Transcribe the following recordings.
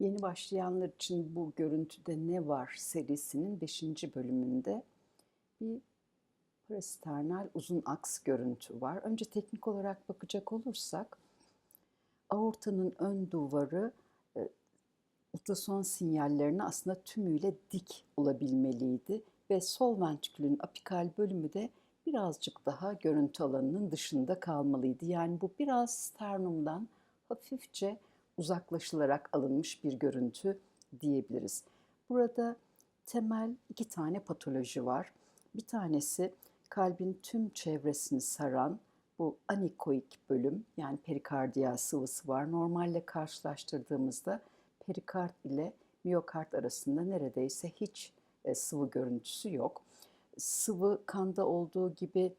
Yeni başlayanlar için bu görüntüde ne var serisinin 5. bölümünde bir parasternal uzun aks görüntü var. Önce teknik olarak bakacak olursak aortanın ön duvarı e, ultrason sinyallerine aslında tümüyle dik olabilmeliydi ve sol ventrikülün apikal bölümü de birazcık daha görüntü alanının dışında kalmalıydı. Yani bu biraz sternumdan hafifçe uzaklaşılarak alınmış bir görüntü diyebiliriz. Burada temel iki tane patoloji var. Bir tanesi kalbin tüm çevresini saran bu anikoik bölüm yani perikardiyal sıvısı var. Normalle karşılaştırdığımızda perikard ile miyokard arasında neredeyse hiç e, sıvı görüntüsü yok. Sıvı kanda olduğu gibi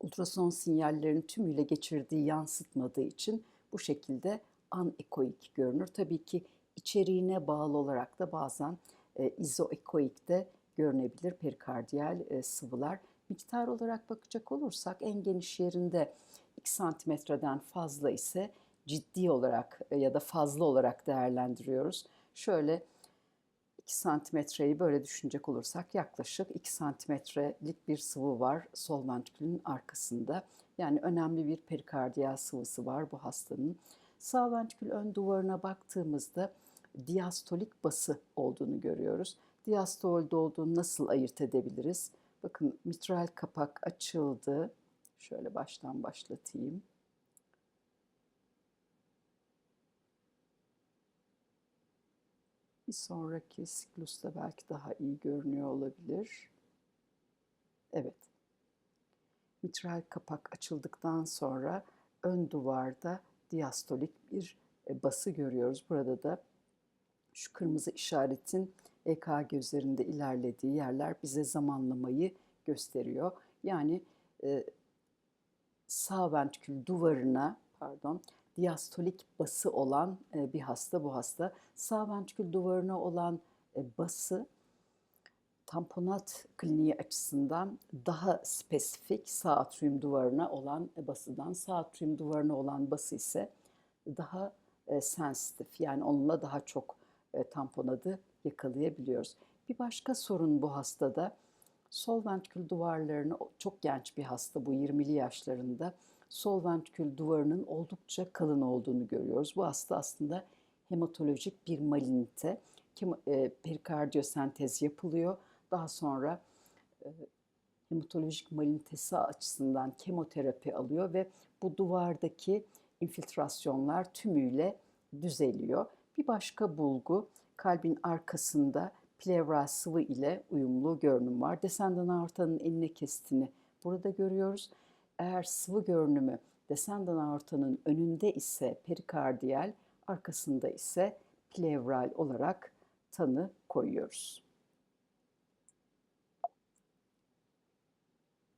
ultrason sinyallerin tümüyle geçirdiği yansıtmadığı için bu şekilde anekoik görünür. Tabii ki içeriğine bağlı olarak da bazen e, izoekoik de görünebilir perikardiyal e, sıvılar. Miktar olarak bakacak olursak en geniş yerinde 2 santimetreden fazla ise ciddi olarak e, ya da fazla olarak değerlendiriyoruz. Şöyle 2 santimetreyi böyle düşünecek olursak yaklaşık 2 santimetrelik bir sıvı var sol ventrikülün arkasında. Yani önemli bir perikardiyal sıvısı var bu hastanın. Sağ ventrikül ön duvarına baktığımızda diastolik bası olduğunu görüyoruz. Diastolde olduğunu nasıl ayırt edebiliriz? Bakın mitral kapak açıldı. Şöyle baştan başlatayım. Bir sonraki siklusta belki daha iyi görünüyor olabilir. Evet. Mitral kapak açıldıktan sonra ön duvarda diastolik bir e, bası görüyoruz. Burada da şu kırmızı işaretin EKG üzerinde ilerlediği yerler bize zamanlamayı gösteriyor. Yani e, sağ ventrikül duvarına pardon diastolik bası olan e, bir hasta bu hasta. Sağ ventrikül duvarına olan bası tamponat kliniği açısından daha spesifik sağ atrium duvarına olan basıdan sağ atrium duvarına olan bası ise daha e, sensitif yani onunla daha çok e, tamponadı yakalayabiliyoruz. Bir başka sorun bu hastada sol ventrikül duvarlarını çok genç bir hasta bu 20'li yaşlarında sol ventrikül duvarının oldukça kalın olduğunu görüyoruz. Bu hasta aslında hematolojik bir malinite. E, perikardiyosentez yapılıyor. Daha sonra e, hematolojik malinitesi açısından kemoterapi alıyor ve bu duvardaki infiltrasyonlar tümüyle düzeliyor. Bir başka bulgu kalbin arkasında plevral sıvı ile uyumlu görünüm var. Descendant aortanın enine kestiğini burada görüyoruz. Eğer sıvı görünümü descendant aortanın önünde ise perikardiyal, arkasında ise plevral olarak tanı koyuyoruz.